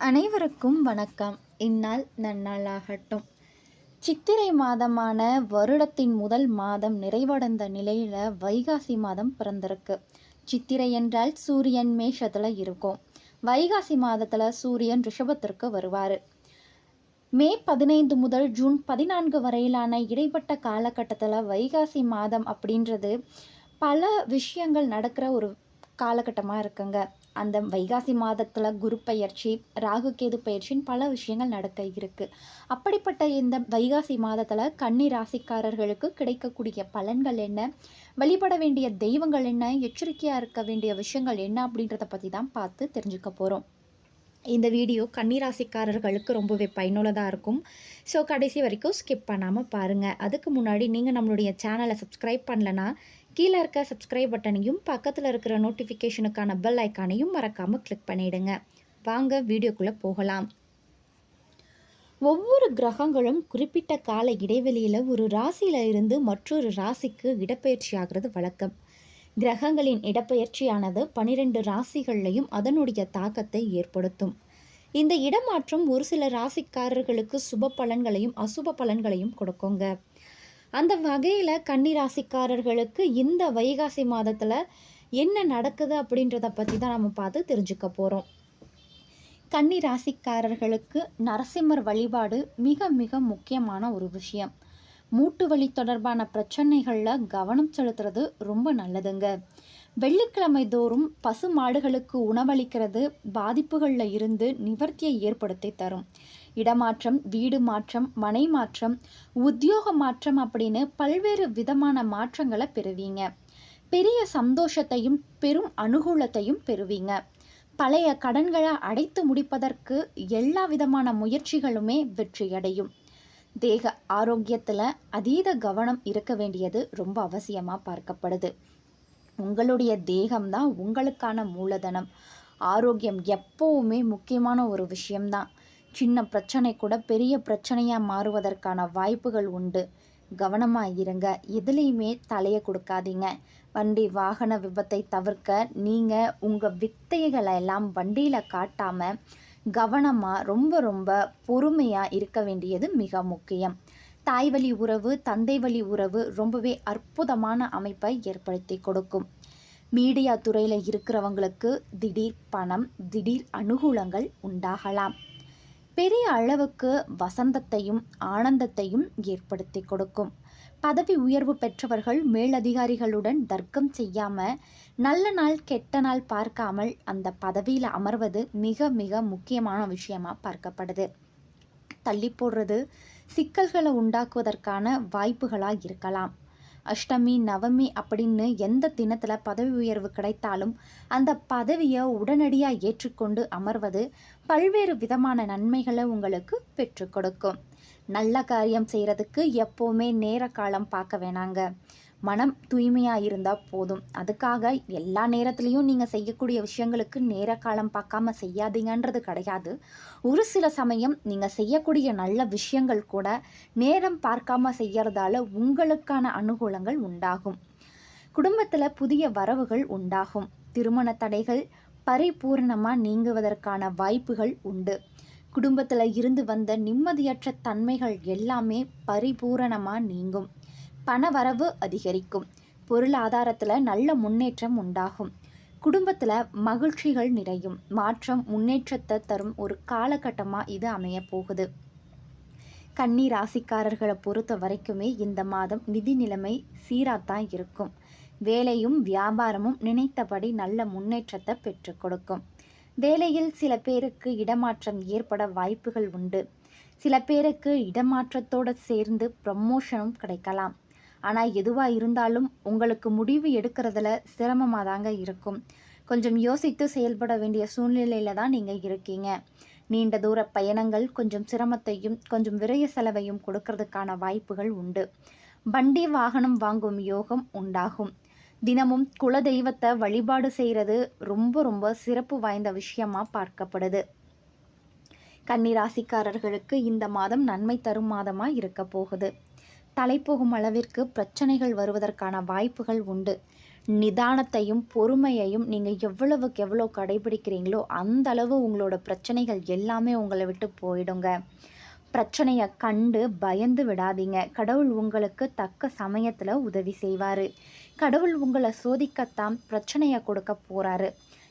அனைவருக்கும் வணக்கம். இந்நாள் நன்னாளாகட்டும். சித்திரை மாதமான வருடத்தின் முதல் மாதம் நிறைவடைந்த நிலையில் வைகாசி மாதம் பிறந்திருக்கு. சித்திரை என்றால் சூரியன் மேஷத்தில் இருக்கும். வைகாசி மாதத்தில் சூரியன் ரிஷபத்திற்கு வருவார். மே பதினைந்து முதல் ஜூன் பதினான்கு வரையிலான இடைப்பட்ட காலகட்டத்தில் வைகாசி மாதம் அப்படின்றது பல விஷயங்கள் நடக்கிற ஒரு காலகட்டமாக இருக்குங்க. அந்த வைகாசி மாதத்தில் குரு பயிற்சி ராகு கேது பயிற்சின்னு பல விஷயங்கள் நடக்க இருக்குது அப்படிப்பட்ட இந்த வைகாசி மாதத்தில் கன்னி ராசிக்காரர்களுக்கு கிடைக்கக்கூடிய பலன்கள் என்ன? வழிபட வேண்டிய தெய்வங்கள் என்ன? எச்சரிக்கையாக இருக்க வேண்டிய விஷயங்கள் என்ன? அப்படின்றத பற்றி தான் பார்த்து தெரிஞ்சுக்க போகிறோம் இந்த வீடியோ கன்னிராசிக்காரர்களுக்கு ரொம்பவே பயனுள்ளதாக இருக்கும். ஸோ கடைசி வரைக்கும் ஸ்கிப் பண்ணாமல் பாருங்கள் அதுக்கு முன்னாடி நீங்கள் நம்மளுடைய சேனலை சப்ஸ்கிரைப் பண்ணலன்னா கீழே இருக்க சப்ஸ்கிரைப் பட்டனையும் பக்கத்தில் இருக்கிற நோட்டிஃபிகேஷனுக்கான பெல் ஐக்கானையும் மறக்காமல் கிளிக் பண்ணிவிடுங்க வாங்க வீடியோக்குள்ளே போகலாம். ஒவ்வொரு கிரகங்களும் குறிப்பிட்ட கால இடைவெளியில் ஒரு ராசியில் இருந்து மற்றொரு ராசிக்கு இடப்பெயர்ச்சி ஆகிறது வழக்கம். கிரகங்களின் இடப்பெயர்ச்சியானது பனிரெண்டு ராசிகள்லையும் அதனுடைய தாக்கத்தை ஏற்படுத்தும். இந்த இடமாற்றம் ஒரு சில ராசிக்காரர்களுக்கு சுப பலன்களையும் அசுப பலன்களையும் கொடுக்குங்க. அந்த வகையில் கன்னி ராசிக்காரர்களுக்கு இந்த வைகாசி மாதத்தில் என்ன நடக்குது அப்படின்றத பற்றி தான் நம்ம பார்த்து தெரிஞ்சுக்க போகிறோம் கன்னி ராசிக்காரர்களுக்கு நரசிம்மர் வழிபாடு மிக மிக முக்கியமான ஒரு விஷயம். மூட்டு வலி தொடர்பான பிரச்சனைகளில் கவனம் செலுத்துறது ரொம்ப நல்லதுங்க. வெள்ளிக்கிழமை தோறும் பசு மாடுகளுக்கு உணவளிக்கிறது பாதிப்புகளில் இருந்து நிவர்த்தியை ஏற்படுத்தி தரும். இடமாற்றம் வீடு மாற்றம் மனை மாற்றம் உத்தியோக மாற்றம் அப்படின்னு பல்வேறு விதமான மாற்றங்களை பெறுவீங்க. பெரிய சந்தோஷத்தையும் பெரும் அனுகூலத்தையும் பெறுவீங்க. பழைய கடன்களை அடைத்து முடிப்பதற்கு எல்லா விதமான முயற்சிகளுமே வெற்றியடையும். தேக ஆரோக்கியத்தில் அதீத கவனம் இருக்க வேண்டியது ரொம்ப அவசியமாக பார்க்கப்படுது. உங்களுடைய தேகம்தான் உங்களுக்கான மூலதனம். ஆரோக்கியம் எப்போவுமே முக்கியமான ஒரு விஷயம்தான். சின்ன பிரச்சனை கூட பெரிய பிரச்சனையாக மாறுவதற்கான வாய்ப்புகள் உண்டு. கவனமாக இருங்க. எதுலேயுமே தலையை கொடுக்காதீங்க. வண்டி வாகன விபத்தை தவிர்க்க நீங்கள் உங்கள் வித்தைகளை எல்லாம் வண்டியில் காட்டாமல் கவனமாக ரொம்ப ரொம்ப பொறுமையாக இருக்க வேண்டியது மிக முக்கியம். தாய் வழி உறவு தந்தை வழி உறவு ரொம்பவே அற்புதமான அமைப்பை ஏற்படுத்தி கொடுக்கும். மீடியா துறையில் இருக்கிறவங்களுக்கு திடீர் பணம் திடீர் அனுகூலங்கள் உண்டாகலாம். பெரிய அளவுக்கு வசந்தத்தையும் ஆனந்தத்தையும் ஏற்படுத்தி கொடுக்கும். பதவி உயர்வு பெற்றவர்கள் மேலதிகாரிகளுடன் தர்க்கம் செய்யாமல் நல்ல நாள் கெட்ட நாள் பார்க்காமல் அந்த பதவியில் அமர்வது மிக மிக முக்கியமான விஷயமாக பார்க்கப்படுது. தள்ளி போடுறது சிக்கல்களை உண்டாக்குவதற்கான வாய்ப்புகளாக இருக்கலாம். அஷ்டமி நவமி அப்படின்னு எந்த தினத்தில் பதவி உயர்வு கிடைத்தாலும் அந்த பதவியை உடனடியாக ஏற்றுக்கொண்டு அமர்வது பல்வேறு விதமான நன்மைகளை உங்களுக்கு பெற்றுக் கொடுக்கும். நல்ல காரியம் செய்கிறதுக்கு எப்போவுமே நேர காலம் பார்க்க வேணாங்க. மனம் தூய்மையாக இருந்தால் போதும். அதுக்காக எல்லா நேரத்துலையும் நீங்கள் செய்யக்கூடிய விஷயங்களுக்கு நேர காலம் பார்க்காம செய்யாதீங்கன்றது கிடையாது. ஒரு சில சமயம் நீங்கள் செய்யக்கூடிய நல்ல விஷயங்கள் கூட நேரம் பார்க்காம செய்யறதால உங்களுக்கான அனுகூலங்கள் உண்டாகும். குடும்பத்தில் புதிய வரவுகள் உண்டாகும். திருமண தடைகள் பரிபூர்ணமாக நீங்குவதற்கான வாய்ப்புகள் உண்டு. குடும்பத்தில் இருந்து வந்த நிம்மதியற்ற தன்மைகள் எல்லாமே பரிபூரணமாக நீங்கும். பணவரவு அதிகரிக்கும். பொருளாதாரத்தில் நல்ல முன்னேற்றம் உண்டாகும். குடும்பத்தில் மகிழ்ச்சிகள் நிறையும். மாற்றம் முன்னேற்றத்தை தரும் ஒரு காலகட்டமாக இது அமைய போகுது. கன்னி ராசிக்காரர்களை பொறுத்த வரைக்குமே இந்த மாதம் நிதி நிலைமை சீராத்தான் இருக்கும். வேலையும் வியாபாரமும் நினைத்தபடி நல்ல முன்னேற்றத்தை பெற்று கொடுக்கும். வேலையில் சில பேருக்கு இடமாற்றம் ஏற்பட வாய்ப்புகள் உண்டு. சில பேருக்கு இடமாற்றத்தோடு சேர்ந்து ப்ரமோஷனும் கிடைக்கலாம். ஆனால் எதுவாக இருந்தாலும் உங்களுக்கு முடிவு எடுக்கிறதுல சிரமமாக தாங்க இருக்கும். கொஞ்சம் யோசித்து செயல்பட வேண்டிய சூழ்நிலையில் தான் நீங்கள் இருக்கீங்க. நீண்ட தூர பயணங்கள் கொஞ்சம் சிரமத்தையும் கொஞ்சம் விரைய செலவையும் கொடுக்கறதுக்கான வாய்ப்புகள் உண்டு. வண்டி வாகனம் வாங்கும் யோகம் உண்டாகும். தினமும் குல தெய்வத்தை வழிபாடு செய்கிறது ரொம்ப ரொம்ப சிறப்பு வாய்ந்த விஷயமா பார்க்கப்படுது. கன்னிராசிக்காரர்களுக்கு இந்த மாதம் நன்மை தரும் மாதமாக இருக்க போகுது. தலைப்போகும் அளவிற்கு பிரச்சனைகள் வருவதற்கான வாய்ப்புகள் உண்டு. நிதானத்தையும் பொறுமையையும் நீங்கள் எவ்வளவுக்கு எவ்வளோ கடைபிடிக்கிறீங்களோ அந்த அளவு உங்களோட பிரச்சனைகள் எல்லாமே உங்களை விட்டு போயிடுங்க. பிரச்சனையை கண்டு பயந்து விடாதீங்க. கடவுள் உங்களுக்கு தக்க சமயத்தில் உதவி செய்வார். கடவுள் உங்களை சோதிக்கத்தான் பிரச்சனையை கொடுக்க போகிறாரு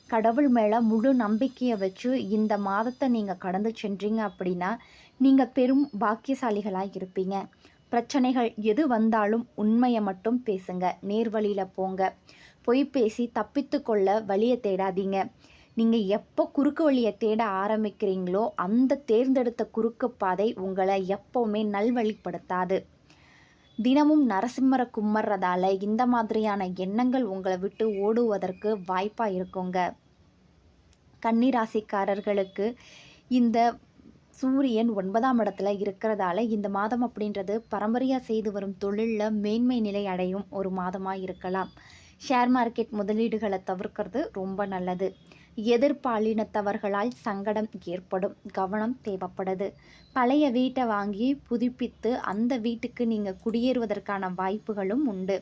கடவுள் மேலே முழு நம்பிக்கையை வச்சு இந்த மாதத்தை நீங்கள் கடந்து சென்றீங்க அப்படின்னா நீங்கள் பெரும் பாக்கியசாலிகளாக இருப்பீங்க. பிரச்சனைகள் எது வந்தாலும் உண்மையை மட்டும் பேசுங்க. நேர்வழியில் போங்க. பொய் பேசி தப்பித்து கொள்ள வழியை தேடாதீங்க. நீங்கள் எப்போ குறுக்கு வழியை தேட ஆரம்பிக்கிறீங்களோ அந்த தேர்ந்தெடுத்த குறுக்கு பாதை உங்களை எப்போவுமே நல்வழிப்படுத்தாது. தினமும் நரசிம்மரை கும்மறதால இந்த மாதிரியான எண்ணங்கள் உங்களை விட்டு ஓடுவதற்கு வாய்ப்பாக இருக்குங்க. கன்னிராசிக்காரர்களுக்கு இந்த சூரியன் ஒன்பதாம் இடத்துல இருக்கிறதால இந்த மாதம் அப்படின்றது பரம்பரையாக செய்து வரும் தொழிலில் மேன்மை நிலை அடையும் ஒரு மாதமாக இருக்கலாம். ஷேர் மார்க்கெட் முதலீடுகளை தவிர்க்கிறது ரொம்ப நல்லது. எதிர்பாலினத்தவர்களால் சங்கடம் ஏற்படும் கவனம் தேவைப்படுது. பழைய வீட்டை வாங்கி புதுப்பித்து அந்த வீட்டுக்கு நீங்கள் குடியேறுவதற்கான வாய்ப்புகளும் உண்டு.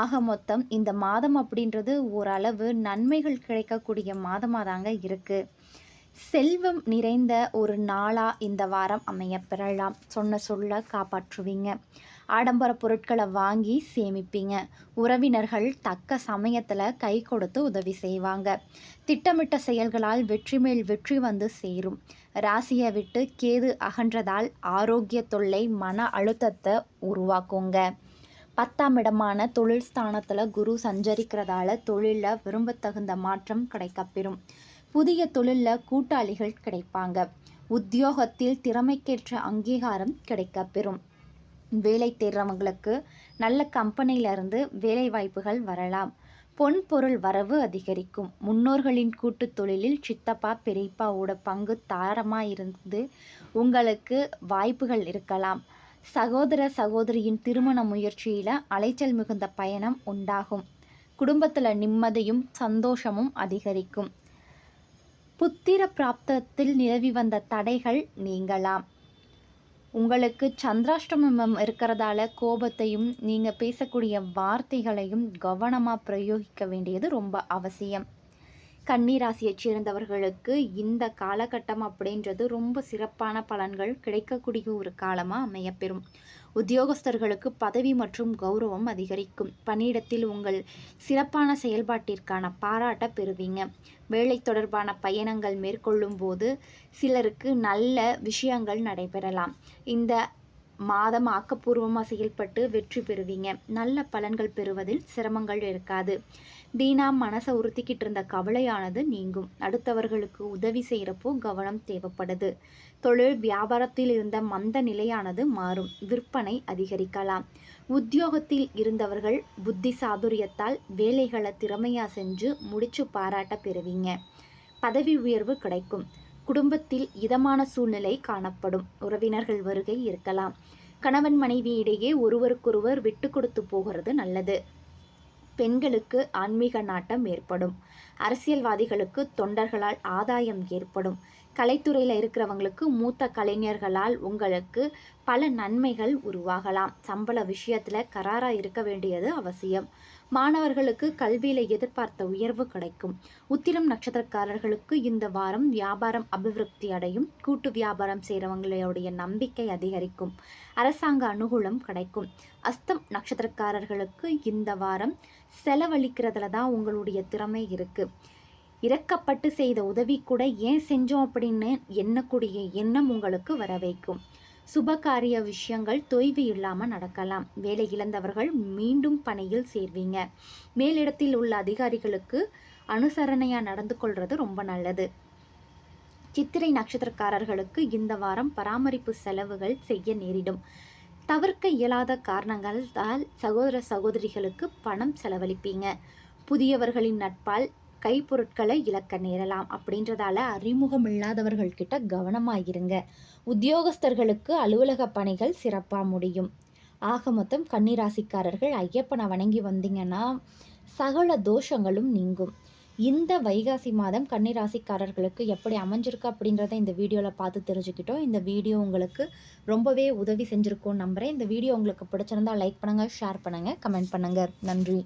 ஆக மொத்தம் இந்த மாதம் அப்படின்றது ஓரளவு நன்மைகள் கிடைக்கக்கூடிய மாதமாக தாங்க இருக்குது செல்வம் நிறைந்த ஒரு நாளாக இந்த வாரம் அமைய பெறலாம். சொன்ன சொல்ல காப்பாற்றுவீங்க. ஆடம்பர பொருட்களை வாங்கி சேமிப்பீங்க. உறவினர்கள் தக்க சமயத்தில் கை கொடுத்து உதவி செய்வாங்க. திட்டமிட்ட செயல்களால் வெற்றி மேல் வெற்றி வந்து சேரும். ராசியை விட்டு கேது அகன்றதால் ஆரோக்கிய தொல்லை மன அழுத்தத்தை உருவாக்குங்க. பத்தாம் இடமான தொழில் ஸ்தானத்தில் குரு சஞ்சரிக்கிறதால தொழிலில் விரும்பத்தகுந்த மாற்றம் கிடைக்கப்பெறும். புதிய தொழிலில் கூட்டாளிகள் கிடைப்பாங்க. உத்தியோகத்தில் திறமைக்கேற்ற அங்கீகாரம் கிடைக்கப்பெறும் வேலை தேடுறவங்களுக்கு நல்ல கம்பெனியிலிருந்து வேலை வாய்ப்புகள் வரலாம். பொன் பொருள் வரவு அதிகரிக்கும். முன்னோர்களின் கூட்டு தொழிலில் சித்தப்பா பெரியப்பாவோட பங்கு தாரமாக இருந்து உங்களுக்கு வாய்ப்புகள் இருக்கலாம். சகோதர சகோதரியின் திருமண முயற்சியில் அலைச்சல் மிகுந்த பயணம் உண்டாகும். குடும்பத்தில் நிம்மதியும் சந்தோஷமும் அதிகரிக்கும். புத்திர பிராப்தத்தில் நிலவி வந்த தடைகள் நீங்களாம் உங்களுக்கு சந்திராஷ்டமம் இருக்கிறதால கோபத்தையும் நீங்கள் பேசக்கூடிய வார்த்தைகளையும் கவனமாக பிரயோகிக்க வேண்டியது ரொம்ப அவசியம். கன்னிராசியைச் சேர்ந்தவர்களுக்கு இந்த காலகட்டம் அப்படின்றது ரொம்ப சிறப்பான பலன்கள் கிடைக்கக்கூடிய ஒரு காலமாக அமையப்பெறும். உத்தியோகஸ்தர்களுக்கு பதவி மற்றும் கௌரவம் அதிகரிக்கும். பணியிடத்தில் உங்கள் சிறப்பான செயல்பாட்டிற்கான பாராட்ட பெறுவீங்க. வேலை தொடர்பான பயணங்கள் மேற்கொள்ளும் போது சிலருக்கு நல்ல விஷயங்கள் நடைபெறலாம். இந்த மாதம் ஆக்கப்பூர்வமாக செயல்பட்டு வெற்றி பெறுவீங்க. நல்ல பலன்கள் பெறுவதில் சிரமங்கள் இருக்காது. தீனா மனசை உறுத்திக்கிட்டு இருந்த கவலையானது நீங்கும். அடுத்தவர்களுக்கு உதவி செய்கிறப்போ கவனம் தேவைப்படுது. தொழில் வியாபாரத்தில் இருந்த மந்த நிலையானது மாறும். விற்பனை அதிகரிக்கலாம். உத்தியோகத்தில் இருந்தவர்கள் புத்தி சாதுரியத்தால் வேலைகளை திறமையாக செஞ்சு முடிச்சு பாராட்ட பெறுவீங்க. பதவி உயர்வு கிடைக்கும். குடும்பத்தில் இதமான சூழ்நிலை காணப்படும். உறவினர்கள் வருகை இருக்கலாம். கணவன் மனைவி இடையே ஒருவருக்கொருவர் விட்டு கொடுத்து போகிறது நல்லது. பெண்களுக்கு ஆன்மீக நாட்டம் ஏற்படும். அரசியல்வாதிகளுக்கு தொண்டர்களால் ஆதாயம் ஏற்படும். கலைத்துறையில் இருக்கிறவங்களுக்கு மூத்த கலைஞர்களால் உங்களுக்கு பல நன்மைகள் உருவாகலாம். சம்பள விஷயத்தில் கராராக இருக்க வேண்டியது அவசியம். மாணவர்களுக்கு கல்வியில் எதிர்பார்த்த உயர்வு கிடைக்கும். உத்திரம் நட்சத்திரக்காரர்களுக்கு இந்த வாரம் வியாபாரம் அபிவிருத்தி அடையும். கூட்டு வியாபாரம் செய்கிறவங்களுடைய நம்பிக்கை அதிகரிக்கும். அரசாங்க அனுகூலம் கிடைக்கும். அஸ்தம் நட்சத்திரக்காரர்களுக்கு இந்த வாரம் செலவழிக்கிறதுல தான் உங்களுடைய திறமை இருக்குது இறக்கப்பட்டு செய்த உதவி கூட ஏன் செஞ்சோம் அப்படின்னு எண்ணக்கூடிய எண்ணம் உங்களுக்கு வர வைக்கும். சுபகாரிய விஷயங்கள் தொய்வு இல்லாமல் நடக்கலாம். வேலை இழந்தவர்கள் மீண்டும் பணியில் சேர்வீங்க. மேலிடத்தில் உள்ள அதிகாரிகளுக்கு அனுசரணையாக நடந்து கொள்வது ரொம்ப நல்லது. சித்திரை நட்சத்திரக்காரர்களுக்கு இந்த வாரம் பராமரிப்பு செலவுகள் செய்ய நேரிடும். தவிர்க்க இயலாத காரணங்களால் சகோதர சகோதரிகளுக்கு பணம் செலவழிப்பீங்க. புதியவர்களின் நட்பால் கைப்பொருட்களை இழக்க நேரலாம். அப்படின்றதால அறிமுகம் இல்லாதவர்கள்கிட்ட கவனமாயிருங்க. உத்தியோகஸ்தர்களுக்கு அலுவலக பணிகள் சிறப்பாக முடியும். ஆக மொத்தம் கன்னிராசிக்காரர்கள் ஐயப்பனை வணங்கி வந்தீங்கன்னா சகல தோஷங்களும் நீங்கும். இந்த வைகாசி மாதம் கன்னிராசிக்காரர்களுக்கு எப்படி அமைஞ்சிருக்கு அப்படின்றத இந்த வீடியோவில் பார்த்து தெரிஞ்சுக்கிட்டோம். இந்த வீடியோ உங்களுக்கு ரொம்பவே உதவி செஞ்சுருக்கோம் நம்புகிறேன் இந்த வீடியோ உங்களுக்கு பிடிச்சிருந்தால் லைக் பண்ணுங்கள் ஷேர் பண்ணுங்கள் கமெண்ட் பண்ணுங்கள் நன்றி.